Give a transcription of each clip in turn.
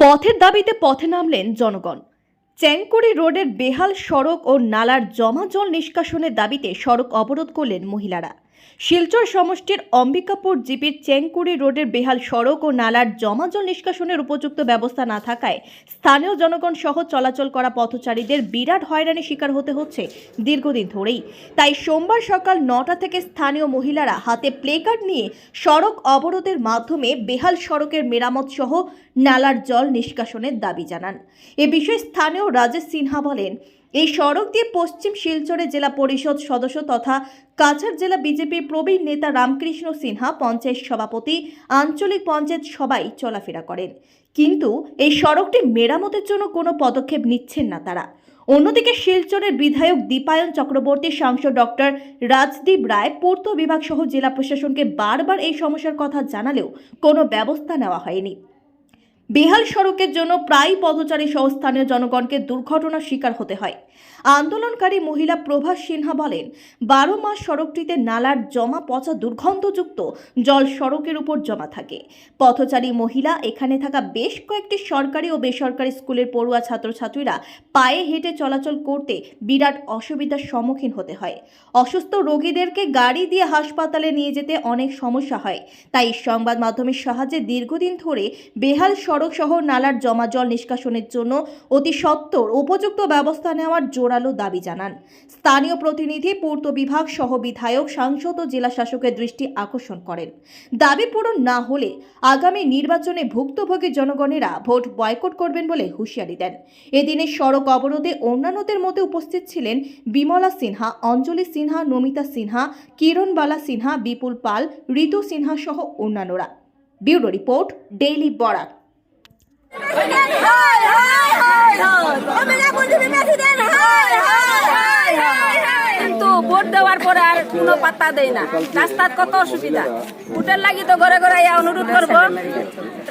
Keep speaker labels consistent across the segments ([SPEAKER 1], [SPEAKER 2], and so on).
[SPEAKER 1] পথের দাবিতে পথে নামলেন জনগণ। চ্যাংকুড়ি রোডের বেহাল সড়ক ও নালার জমা জল নিষ্কাশনের দাবিতে সড়ক অবরোধ করলেন মহিলারা। শিলচর সমষ্টির অম্বিকাপুর জিপির চেংকুড়ি রোডের বেহাল সড়ক ও নালার জমা জল নিষ্কাশনের উপযুক্ত ব্যবস্থা না থাকায় স্থানীয় জনগণ সহ চলাচল করা পথচারীদের বিরাট হয়রানির শিকার হতে হচ্ছে দীর্ঘদিন ধরেই। তাই সোমবার সকাল নটা থেকে স্থানীয় মহিলারা হাতে প্লেকার্ড নিয়ে সড়ক অবরোধের মাধ্যমে বেহাল সড়কের মেরামত সহ নালার জল নিষ্কাশনের দাবি জানান। এ বিষয়ে স্থানীয় রাজেশ সিনহা বলেন এই সড়ক দিয়ে পশ্চিম শিলচরে জেলা পরিষদ সদস্য তথা কাছাড় জেলা বিজেপির প্রবীণ নেতা রামকৃষ্ণ সিনহা, পঞ্চায়েত সভাপতি, আঞ্চলিক পঞ্চায়েত সবাই চলাফেরা করেন। কিন্তু এই সড়কটি মেরামতের জন্য কোনো পদক্ষেপ নিচ্ছেন না তারা। অন্যদিকে শিলচরের বিধায়ক দীপায়ন চক্রবর্তী, সাংসদ ডক্টর রাজদীপ রায়, পূর্ত বিভাগ সহ জেলা প্রশাসনকে বারবার এই সমস্যার কথা জানালেও কোনো ব্যবস্থা নেওয়া হয়নি। বেহাল সড়কের জন্য প্রায় পথচারী সহ স্থানীয় জনগণকে দুর্ঘটনার শিকার হতে হয়। আন্দোলনকারী মহিলা প্রভাস সিনহা বলেন, বারো মাস সড়কটিতে নালার জমা পচা দুর্গন্ধযুক্ত জল সড়কের উপর জমা থাকে। পথচারী মহিলা এখানে থাকা বেশ কয়েকটি সরকারি ও বেসরকারি স্কুলের পড়ুয়া ছাত্রছাত্রীরা পায়ে হেঁটে চলাচল করতে বিরাট অসুবিধার সম্মুখীন হতে হয়। অসুস্থ রোগীদেরকে গাড়ি দিয়ে হাসপাতালে নিয়ে যেতে অনেক সমস্যা হয়। তাই সংবাদ মাধ্যমের সাহায্যে দীর্ঘদিন ধরে বেহাল সড়ক সহ নালার জমা জল নিষ্কাশনের জন্য অতি সত্বর উপযুক্ত ব্যবস্থা নেওয়ার জোরালো দাবি জানান। স্থানীয় প্রতিনিধি, পূর্ত বিভাগ সহ বিধায়ক, সাংসদ ও জেলা শাসকের দৃষ্টি আকর্ষণ করেন। দাবি পূরণ না হলে আগামী নির্বাচনে ভুক্তভোগী জনগণেরা ভোট বয়কট করবেন বলে হুঁশিয়ারি দেন। এদিনের সড়ক অবরোধে অন্যান্যদের মধ্যে উপস্থিত ছিলেন বিমলা সিনহা, অঞ্জলি সিনহা, নমিতা সিনহা, কিরণবালা সিনহা, বিপুল পাল, ঋতু সিনহা সহ অন্যান্যরা। Bureau report, daily Barak
[SPEAKER 2] president হায় হায় হায় হায় আমি ডেপুটি প্রেসিডেন্ট হায় হায় হায় হায় হায়
[SPEAKER 3] কিন্তু ভোট আর কোনো পাত্তা দেয় না। রাস্তার কত অসুবিধা? ভোটের লাগি তো ঘরে ঘরে অনুরোধ করব।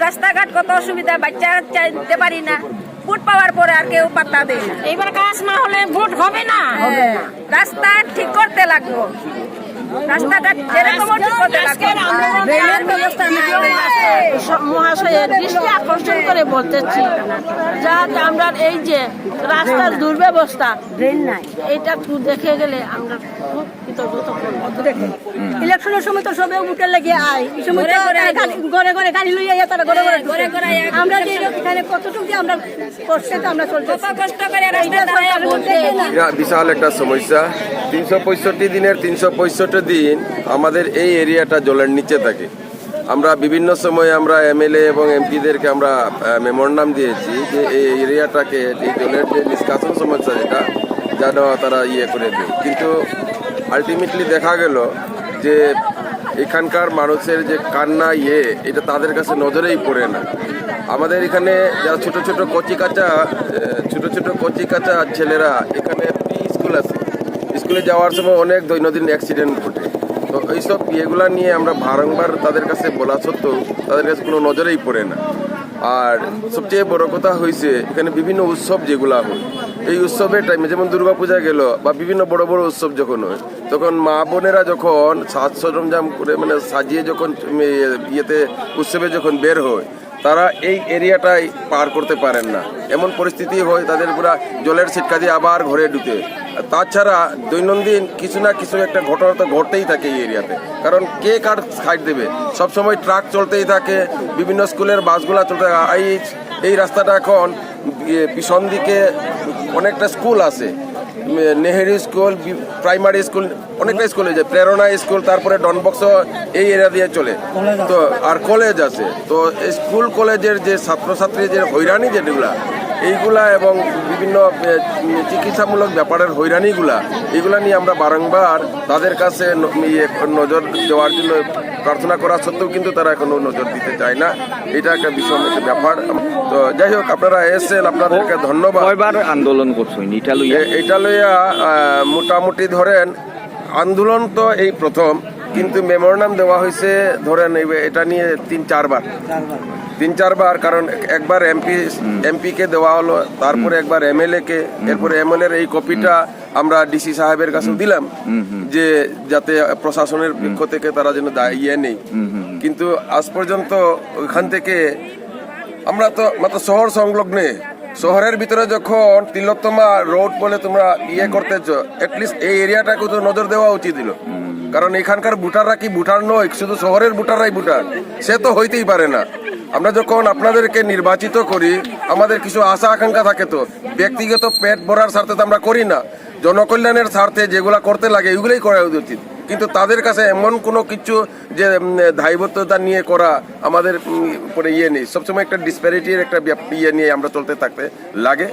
[SPEAKER 3] রাস্তাঘাট কত অসুবিধা? বাচ্চা চাইতে পারি না। ভোট পাওয়ার পরে আর কেউ পাত্তা দেয় না।
[SPEAKER 4] এবার কাজ না হলে ভোট হবে না।
[SPEAKER 3] হ্যাঁ, রাস্তা ঠিক করতে লাগবো। রাস্তাঘাট যেরকম ঠিক করতে লাগবো। রেলের ব্যবস্থা নাই।
[SPEAKER 4] মহাশয়ের দৃষ্টি আকর্ষণ করে বলতেছি। যাতে আমরা এই যে রাস্তার দুর্ব্যবস্থা এটা দেখে গেলে আমরা খুব
[SPEAKER 5] ইলেকশনের সময় তো সবে উঠে লাগিয়ে আয়। এই সময়
[SPEAKER 3] ঘরে ঘরে
[SPEAKER 5] গাড়ি- লইয়া ইয়া তারা ঘরে ঘরে
[SPEAKER 3] হ্যাঁ,
[SPEAKER 5] আমরা যে এখানে কতটুকু যে আমরা করছে তো আমরা চলতে
[SPEAKER 3] কষ্ট করে
[SPEAKER 6] বিশাল একটা সমস্যা। তিনশো পঁয়ষট্টি দিনের তিনশো পঁয়ষট্টি দিন আমাদের এই এরিয়াটা জলের নিচে থাকে। আমরা বিভিন্ন সময় আমরা এমএলএ এবং এমপিদেরকে আমরা মেমোরান্ডাম দিয়েছি যে এই এরিয়াটাকে, এই জলের যে নিষ্কাশন সমস্যা যেটা, যেন তারা ইয়ে করে দেয়। কিন্তু আলটিমেটলি দেখা গেল যে এখানকার মানুষের যে কান্না ইয়ে এটা তাদের কাছে নজরেই পড়ে না। আমাদের এখানে যারা ছোট ছোট কচি কাঁচা ছোট ছোট কচি কাঁচা ছেলেরা এখানে স্কুল আছে। স্কুলে যাওয়ার সময় অনেক দৈনন্দিন অ্যাক্সিডেন্ট ঘটে। তো এইসব ইয়েগুলা নিয়ে আমরা বারংবার তাদের কাছে বলা সত্ত্বেও তাদের কাছে কোনো নজরেই পড়ে না। আর সবচেয়ে বড় কথা হয়েছে এখানে বিভিন্ন উৎসব যেগুলা হয়, এই উৎসবের টাইমে যেমন দুর্গাপূজা গেল বা বিভিন্ন বড় বড় উৎসব যখন হয়, তখন মা বোনেরা যখন সাজ সরঞ্জাম করে মানে সাজিয়ে যখন ইয়ে- ইয়েতে উৎসবে যখন বের হয়, তারা এই এরিয়াটাই পার করতে পারেন না। এমন পরিস্থিতি হয় তাদের পুরা জলের ছিটকা দিয়ে আবার ঘরে ঢুকে। তাছাড়া দৈনন্দিন কিছু না কিছু একটা ঘটনা তো ঘটতেই থাকে এই এরিয়াতে। কারণ কে কার সাইড দেবে? সবসময় ট্রাক চলতেই থাকে, বিভিন্ন স্কুলের বাসগুলা চলতে থাকে। এই এই রাস্তাটা এখন পিছন দিকে অনেকটা স্কুল আছে। নেহেরু স্কুল প্রাইমারি স্কুল অনেকটা স্কুল আছে প্রেরণা স্কুল, তারপরে ডনবক্স এই এরিয়া দিয়ে চলে। তো, আর কলেজ আছে। তো স্কুল কলেজের যে ছাত্রছাত্রী যে হয়রানি যেগুলা এইগুলা এবং বিভিন্ন চিকিৎসামূলক ব্যাপারের হয়রানিগুলা এগুলা নিয়ে আমরা বারংবার তাদের কাছে ইয়ে নজর দেওয়ার জন্য প্রার্থনা করা সত্ত্বেও কিন্তু তারা এখনও নজর দিতে চায় না। এটা একটা বিষম একটা ব্যাপার। তো যাই হোক আপনারা এসেছেন আপনাদেরকে ধন্যবাদ।
[SPEAKER 7] কয়বার আন্দোলন করছেন? এটা লইয়া?
[SPEAKER 6] মোটামুটি ধরেন আন্দোলন তো এই প্রথম কিন্তু মেমোরান্ডাম দেওয়া হয়েছে ধরেন এই- এটা নিয়ে তিন চারবার। তিন চারবার কারণ একবার এমপি এমপি কে দেওয়া হলো তারপরে একবার এমএলএ কে এরপরে এমএলএ এর এই কপিটা আমরা ডিসি সাহেবের কাছে দিলাম যে যাতে প্রশাসনের পক্ষ থেকে তারা যেন ইয়ে নেই। কিন্তু আজ পর্যন্ত ওইখান থেকে আমরা তো মাত্র শহর সংলগ্নে শহরের ভিতরে যখন তিলোত্তমা রোড বলে তোমরা ইয়ে করতেছ এটলিস্ট এই এরিয়াটাকে তো নজর দেওয়া উচিত ছিল। কারণ এখানকার ভোটাররা কি ভোটার নয়? শুধু শহরের ভোটাররাই ভোটার। সে তো হইতেই পারে না। আমরা যখন আপনাদেরকে নির্বাচিত করি, আমাদের কিছু আশা আকাঙ্ক্ষা থাকে তো। ব্যক্তিগত পেট ভরার স্বার্থে তো আমরা করি না। জনকল্যাণের স্বার্থে যেগুলা করতে লাগে, এগুলোই করা উচিত। কিন্তু তাদের কাছে এমন কোনো কিছু যে দায়বদ্ধতা নিয়ে করা আমাদের উপরে ইয়ে নেই। সবসময় একটা ডিসপ্যারিটির একটা ইয়ে নিয়ে আমরা চলতে থাকতে লাগে।